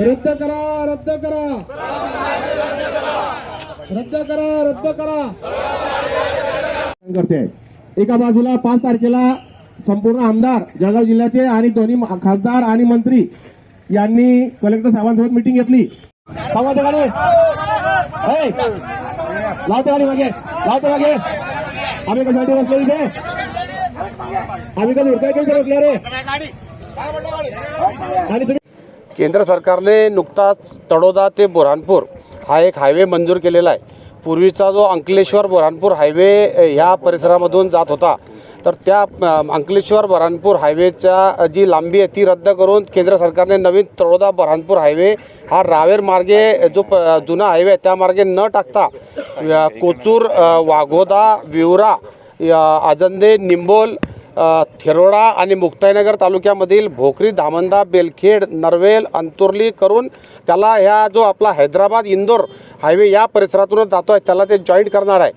रद्द करा रद्द करा. रद्द करा रद्द करा. करते. एका बाजूला पाच तारखेला संपूर्ण आमदार जळगाव जिल्ह्याचे आणि दोन्ही खासदार आणि मंत्री यांनी कलेक्टर साहेबांसोबत मिटिंग घेतली. थांबवा ते गाडी. लावते गाडी मागे. लावते मागे. आम्ही कशासाठी बसलो इथे? आम्ही कधी उडकाय केलं बसल्या रे? आणि तुम्ही केंद्र सरकारने नुकताच तडोदा ते बुऱ्हाणपूर हा एक हायवे मंजूर केलेला आहे. पूर्वीचा जो अंकलेश्वर बुऱ्हाणपूर हायवे ह्या परिसरामधून जात होता तर त्या अंकलेश्वर बऱ्हाणपूर हायवेच्या जी लांबी आहे ती रद्द करून केंद्र सरकारने नवीन तळोदा बुरहानपूर हायवे हा रावेर मार्गे जो प जुना हायवे आहे त्या मार्गे न टाकता कोचूर वाघोदा विवरा अजंदे आजंदे निंबोल थिरोडा आणि मुक्ताईनगर तालुक्यामधील भोकरी धामंदा बेलखेड नरवेल अंतुर्ली करून त्याला ह्या जो आपला हैदराबाद इंदोर हायवे या परिसरातूनच जातो आहे त्याला ते जॉईंट करणार आहे.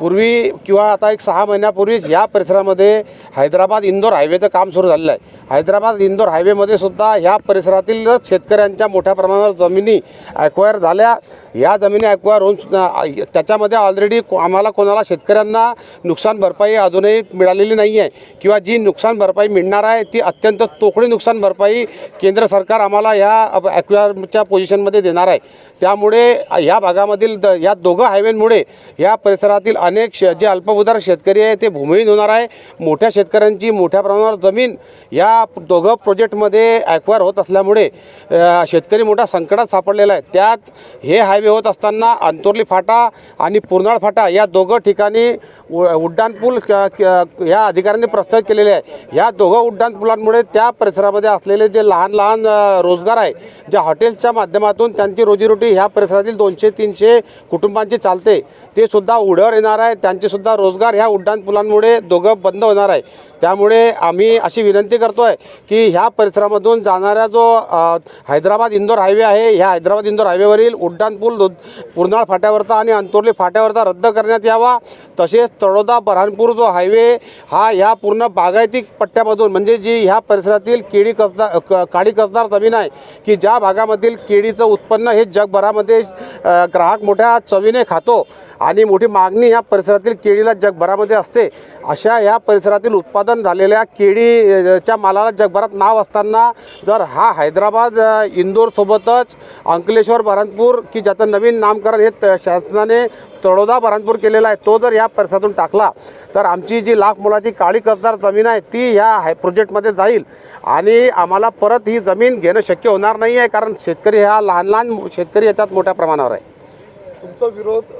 पूर्वी किंवा आता एक सहा महिन्यापूर्वीच या परिसरामध्ये हैदराबाद इंदोर हायवेचं काम सुरू झालेलं आहे. हैदराबाद इंदोर हायवेमध्ये सुद्धा ह्या परिसरातील शेतकऱ्यांच्या मोठ्या प्रमाणावर जमिनी ॲक्वायर झाल्या. या जमिनी ॲक्वायर होऊन त्याच्यामध्ये ऑलरेडी आम्हाला कोणाला शेतकऱ्यांना नुकसान भरपाई अजूनही मिळालेली नाही आहे किंवा जी नुकसान भरपाई मिळणार आहे ती अत्यंत तोकडी नुकसान भरपाई केंद्र सरकार आम्हाला ह्या ॲक्वायरच्या पोझिशनमध्ये देणार आहे. त्यामुळे ह्या भागामधील द या दोघं हायवेमुळे या परिसरातील अनेक श जे अल्पभूधार शेतकरी आहे ते भूमिहीन होणार आहे. मोठ्या शेतकऱ्यांची मोठ्या प्रमाणावर जमीन या दोघं प्रोजेक्टमध्ये ॲक्वायर होत असल्यामुळे शेतकरी मोठा संकटात सापडलेला आहे. त्यात हे हायवे होत असताना अंतोर्ली फाटा आणि पुरनाळ फाटा या दोघं ठिकाणी उ- उड्डाणपूल क- या अधिकाऱ्यांनी प्रस्तावित केलेले आहे. या दोघं उड्डाणपुलांमुळे त्या परिसरामध्ये असलेले जे लहान लहान रोजगार आहे ज्या हॉटेल्सच्या माध्यमातून त्यांची रोजीरोटी ह्या परिसरातील दोनशे तीनशे कुटुंबांची चालते ते सुद्धा उड्यावर येणार आहे त्यांचेसुद्धा रोजगार ह्या उड्डाणपुलांमुळे दोघं बंद होणार आहे. त्यामुळे आम्ही अशी विनंती करतो आहे की ह्या परिसरामधून जाणारा जो हैदराबाद इंदोर हायवे आहे ह्या हैदराबाद इंदोर हायवेवरील उड्डाणपूल दो- पुरनाळ फाट्यावरचा आणि अंतोर्ली फाट्यावरचा रद्द करण्यात यावा. तसेच तळोदा बऱ्हाणपूर जो हायवे हा ह्या पूर्ण बागायती पट्ट्यामधून म्हणजे जी ह्या परिसरातील केळी कसदार क- काळी कसदार जमीन आहे की ज्या भागामधील केळीचं उत्पन्न हे जगभरामध्ये ग्राहक मोठ्या चवीने खातो आणि मोठी मागणी ह्या परिसरातील केळीला जगभरामध्ये असते अशा या परिसरातील उत्पादन झालेल्या केळीच्या मालाला जगभरात नाव असताना जर हा हैदराबाद इंदोरसोबतच अंकलेश्वर बऱ्हाणपूर की ज्याचं नवीन नामकरण हे त- शासनाने तळोदा बऱ्हाणपूर केलेला आहे तो जर या परिसरातून टाकला तर आमची जी लाख मोलाची काळी कसदार जमीन आहे ती ह्या हाय प्रोजेक्टमध्ये जाईल. आणि आम्हाला परत ही जमीन घेणं शक्य होणार नाही आहे कारण शेतकरी ह्या लहान लहान शेतकरी याच्यात मोठ्या प्रमाणावर आहे. तुमचा विरोध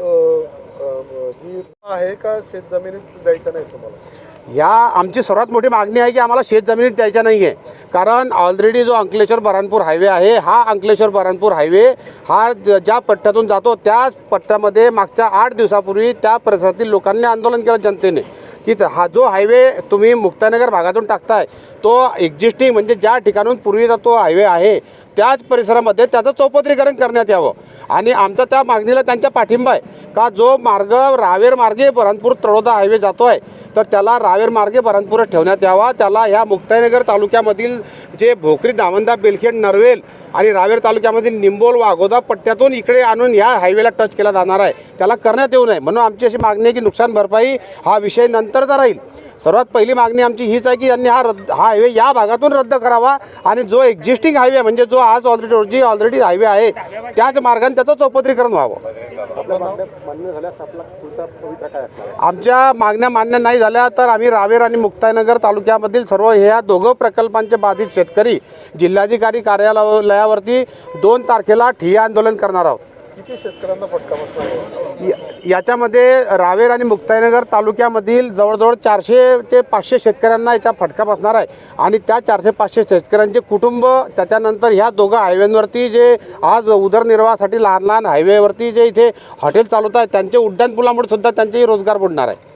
जी आहे का शेत जमिनीत द्यायचं नाही तुम्हाला? या आमची सर्वात मोठी मागणी आहे की आम्हाला शेत जमिनीत द्यायच्या नाही आहे कारण ऑलरेडी जो अंकलेश्वर बऱ्हाणपूर हायवे आहे हा अंकलेश्वर बऱ्हाणपूर हायवे हा ज- ज्या पट्ट्यातून जातो त्याच पट्ट्यामध्ये मागच्या आठ दिवसापूर्वी त्या परिसरातील लोकांनी आंदोलन केलं जनतेने. की हा जो हायवे तुम्ही मुक्तानगर भागातून टाकताय तो एक्झिस्टिंग म्हणजे ज्या ठिकाणून पूर्वीचा तो हायवे आहे त्याच परिसरामध्ये त्याचं चौपदरीकरण करण्यात यावं. आणि आमचा त्या मागणीला त्यांचा पाठिंबा आहे. का जो मार्ग रावेर मार्गे बऱ्हाणपूर तळोदा हायवे जातो आहे तर त्याला रावेर मार्गे बऱ्हाणपूरच ठेवण्यात यावा. त्याला ह्या मुक्ताईनगर तालुक्यामधील जे भोकरी दामंदा बेलखेड नरवेल आणि रावेर तालुक्यामधील निंबोल वाघोदा पट्ट्यातून इकडे आणून ह्या हायवेला टच केला जाणार आहे. त्याला करण्यात येऊ नये. म्हणून आमची अशी मागणी आहे की नुकसान भरपाई हा विषय नंतरचा राहील. सर्वात पहिली मागणी आमची हीच आहे की यांनी हा रद्द हा हायवे या भागातून रद्द करावा आणि जो एक्झिस्टिंग हायवे म्हणजे जो आज ऑलरेडी जी ऑलरेडी हायवे आहे त्याच मार्गाने त्याचं चौपदरीकरण व्हावं. मागण्या मान्य झाल्यास आपला पुढचा पवित्रा काय असणार? आमच्या मागण्या मान्य नाही झाल्या तर आम्ही रावेर आणि मुक्ताईनगर तालुक्यामधील सर्व ह्या दोघं प्रकल्पांचे बाधित शेतकरी जिल्हाधिकारी कार्यालयावरती दोन तारखेला ठिय्या आंदोलन करणार आहोत. किती शेतकऱ्यांना फटका बसणार या- याच्यामध्ये रावेर आणि मुक्ताईनगर तालुक्यामधील जवळजवळ चारशे ते पाचशे शेतकऱ्यांना याचा फटका बसणार आहे. आणि त्या चारशे पाचशे शेतकऱ्यांचे कुटुंब त्याच्यानंतर ह्या दोघं हायवेंवरती जे आज उदरनिर्वाहासाठी लहान लहान हायवेवरती जे इथे हॉटेल चालवत आहेत त्यांचे उड्डाणपुलामुळे सुद्धा त्यांचेही रोजगार बुडणार आहे.